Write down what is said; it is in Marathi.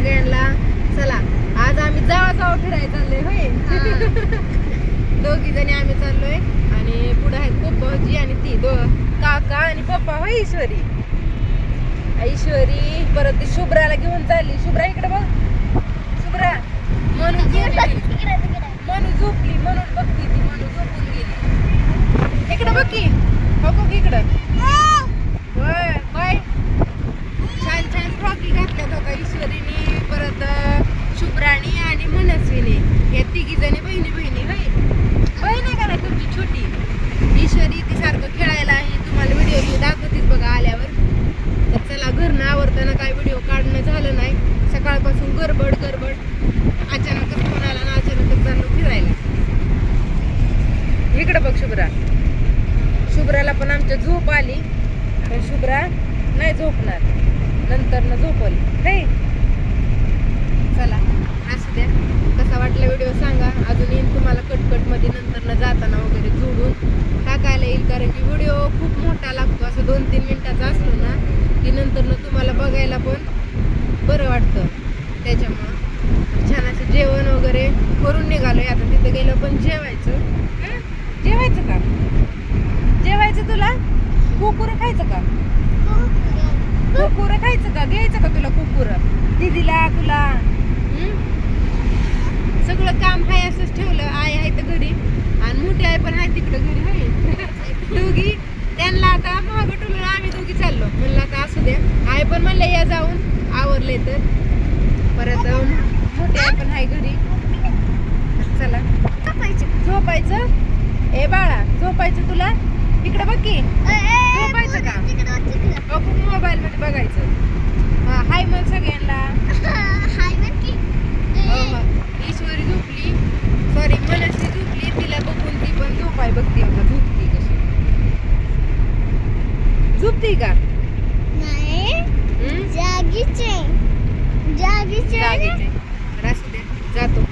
सगळ्यांना. चला आज आम्ही जावा जावा फिरायला चाललोय होय. दोघी जणी आम्ही चाललोय आणि पुढे आहेत पप्पाजी आणि ती. दो काका आणि पप्पा होय ईश्वरी. ईश्वरी परत ती शुभ्राला घेऊन चालली. शुभ्रा इकडे बघ शुभ्रा म्हणून झोपली मनू झोपली म्हणून बघती ती मनू झोपून गेली इकडे बघ की हो बघ इकडं होय बाय छान छान फ्रॉकी घातल्यात होता ईश्वरीने परत अं, शुभ्राणी आणि मनस्वीने या तिघी जणी बहिणी बहिणी होय? बहीण आहे का नाही तुमची छोटी? ईश्वरी ती सारखं खेळायला आहे तुम्हाला व्हिडिओ मी दाखवतीच बघा आल्यावर. तर चला घरनं आवडताना काय व्हिडिओ काढणं झालं नाही. सकाळपासून गडबड गडबड. अचानकच फोन आला ना अचानकच जाणं फिरायला. इकडं बघ शुभ्रा. शुभ्राला पण आमच्या झोप आली पण शुभ्रा नाही झोपणार. नंतर न झोपल. नाही चला असू द्या कसा वाटला व्हिडिओ सांगा अजून येईन तुम्हाला कटकटमध्ये नंतर न जाताना वगैरे जोडून टाकायला येईल कारण की व्हिडिओ खूप मोठा लागतो. असं दोन तीन मिनिटाचा असलो ना की नंतर न तुम्हाला बघायला पण बरं वाटतं. त्याच्यामुळं छान असं जेवण वगैरे करून निघालोय. आता तिथे गेलं पण जेवायचं. हं? जेवायचं का? जेवायचं तुला? कुकुर खायचं का? कुकुर खायचं का? घ्यायचं का तुला कुकुर दीदीला तुला हं? सगळं काम हाय असंच ठेवलं आई आहे तर घरी आणि मोठी आई पण आहे तिकडं घरी होय दोघी टुलून आम्ही दोघी चाललो. म्हणलं आता असू द्या आई पण म्हणलं या जाऊन. आवरले तर. परत मोठी आई पण आहे घरी. चला. झोपायचं? ए बाळा झोपायचं तुला? इकडे बघ की. झोपायचं का? बघू मोबाईल मध्ये बघायचं. हा हाय मग सगळ्यांना. ईश्वरी झोपली. सॉरी मनस्वी झोपली. तिला बघून ती पण झोपाय बघते आता झोपती कशी झोपती का? हं? जागीचे जागीचे. जागीच आहे. तर असू दे. जातो.